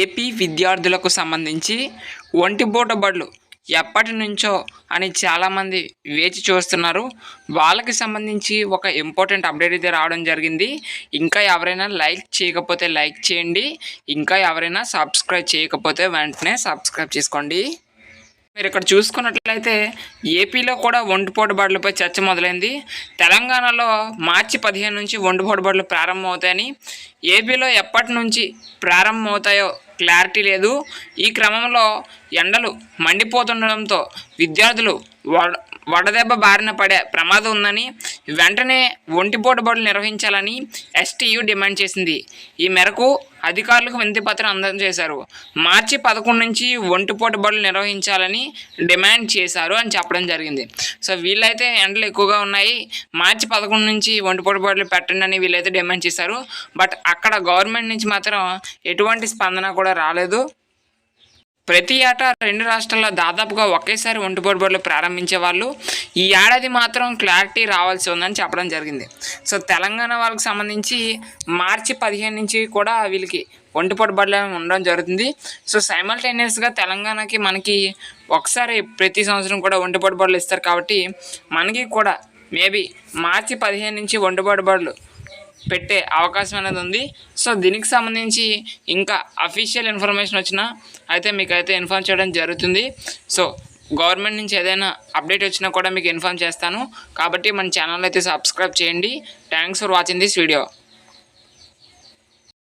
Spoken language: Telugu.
ఏపీ విద్యార్థులకు సంబంధించి ఒంటిపూట బడులు ఎప్పటి నుంచో అని చాలామంది వేచి చూస్తున్నారు. వాళ్ళకి సంబంధించి ఒక ఇంపార్టెంట్ అప్డేట్ అయితే రావడం జరిగింది. ఇంకా ఎవరైనా లైక్ చేయకపోతే లైక్ చేయండి. ఇంకా ఎవరైనా సబ్స్క్రైబ్ చేయకపోతే వెంటనే సబ్స్క్రైబ్ చేసుకోండి. మీరు ఇక్కడ చూసుకున్నట్లయితే ఏపీలో కూడా ఒంటిపోటు బడులపై చర్చ మొదలైంది. తెలంగాణలో మార్చి పదిహేను నుంచి ఒంటిపోటు బడులు ప్రారంభమవుతాయని ఏపీలో ఎప్పటి నుంచి ప్రారంభమవుతాయో క్లారిటీ లేదు. ఈ క్రమంలో ఎండలు మండిపోతుండడంతో విద్యార్థులు వడ వడదెబ్బ బారిన పడే ప్రమాదం ఉందని వెంటనే ఒంటిపోటు బడులు నిర్వహించాలని ఎస్టీయు డిమాండ్ చేసింది. ఈ మేరకు అధికారులకు వినతిపత్రం అందజేశారు. మార్చి పదకొండు నుంచి ఒంటిపోటు బడులు నిర్వహించాలని డిమాండ్ చేశారు అని చెప్పడం జరిగింది. సో వీళ్ళైతే ఎండలు ఎక్కువగా ఉన్నాయి. మార్చి పదకొండు నుంచి ఒంటిపోటు బడులు పెట్టండి అని వీళ్ళైతే డిమాండ్ చేశారు. బట్ అక్కడ గవర్నమెంట్ నుంచి మాత్రం ఎటువంటి స్పందన కూడా రాలేదు. ప్రతి ఏటా రెండు రాష్ట్రాల్లో దాదాపుగా ఒకేసారి ఒంటిపోటు బడులు ప్రారంభించే వాళ్ళు. ఈ ఏడాది మాత్రం క్లారిటీ రావాల్సి ఉందని చెప్పడం జరిగింది. సో తెలంగాణ వాళ్ళకి సంబంధించి మార్చి పదిహేను నుంచి కూడా వీళ్ళకి ఒంటిపోటు బడులు ఉండడం జరుగుతుంది. సో సైమల్టేనియస్గా తెలంగాణకి మనకి ఒకసారి ప్రతి సంవత్సరం కూడా ఒంటిపోటు బడులు ఇస్తారు కాబట్టి మనకి కూడా మేబీ మార్చి పదిహేను నుంచి ఒంటిపోటు బడులు పెట్టే అవకాశం అనేది ఉంది. సో దీనికి సంబంధించి ఇంకా అఫీషియల్ ఇన్ఫర్మేషన్ వచ్చినా అయితే మీకు అయితే ఇన్ఫార్మ్ చేయడం జరుగుతుంది. సో గవర్నమెంట్ నుంచి ఏదైనా అప్డేట్ వచ్చినా కూడా మీకు ఇన్ఫార్మ్ చేస్తాను. కాబట్టి మన ఛానల్ అయితే సబ్స్క్రైబ్ చేయండి. Thanks for watching this video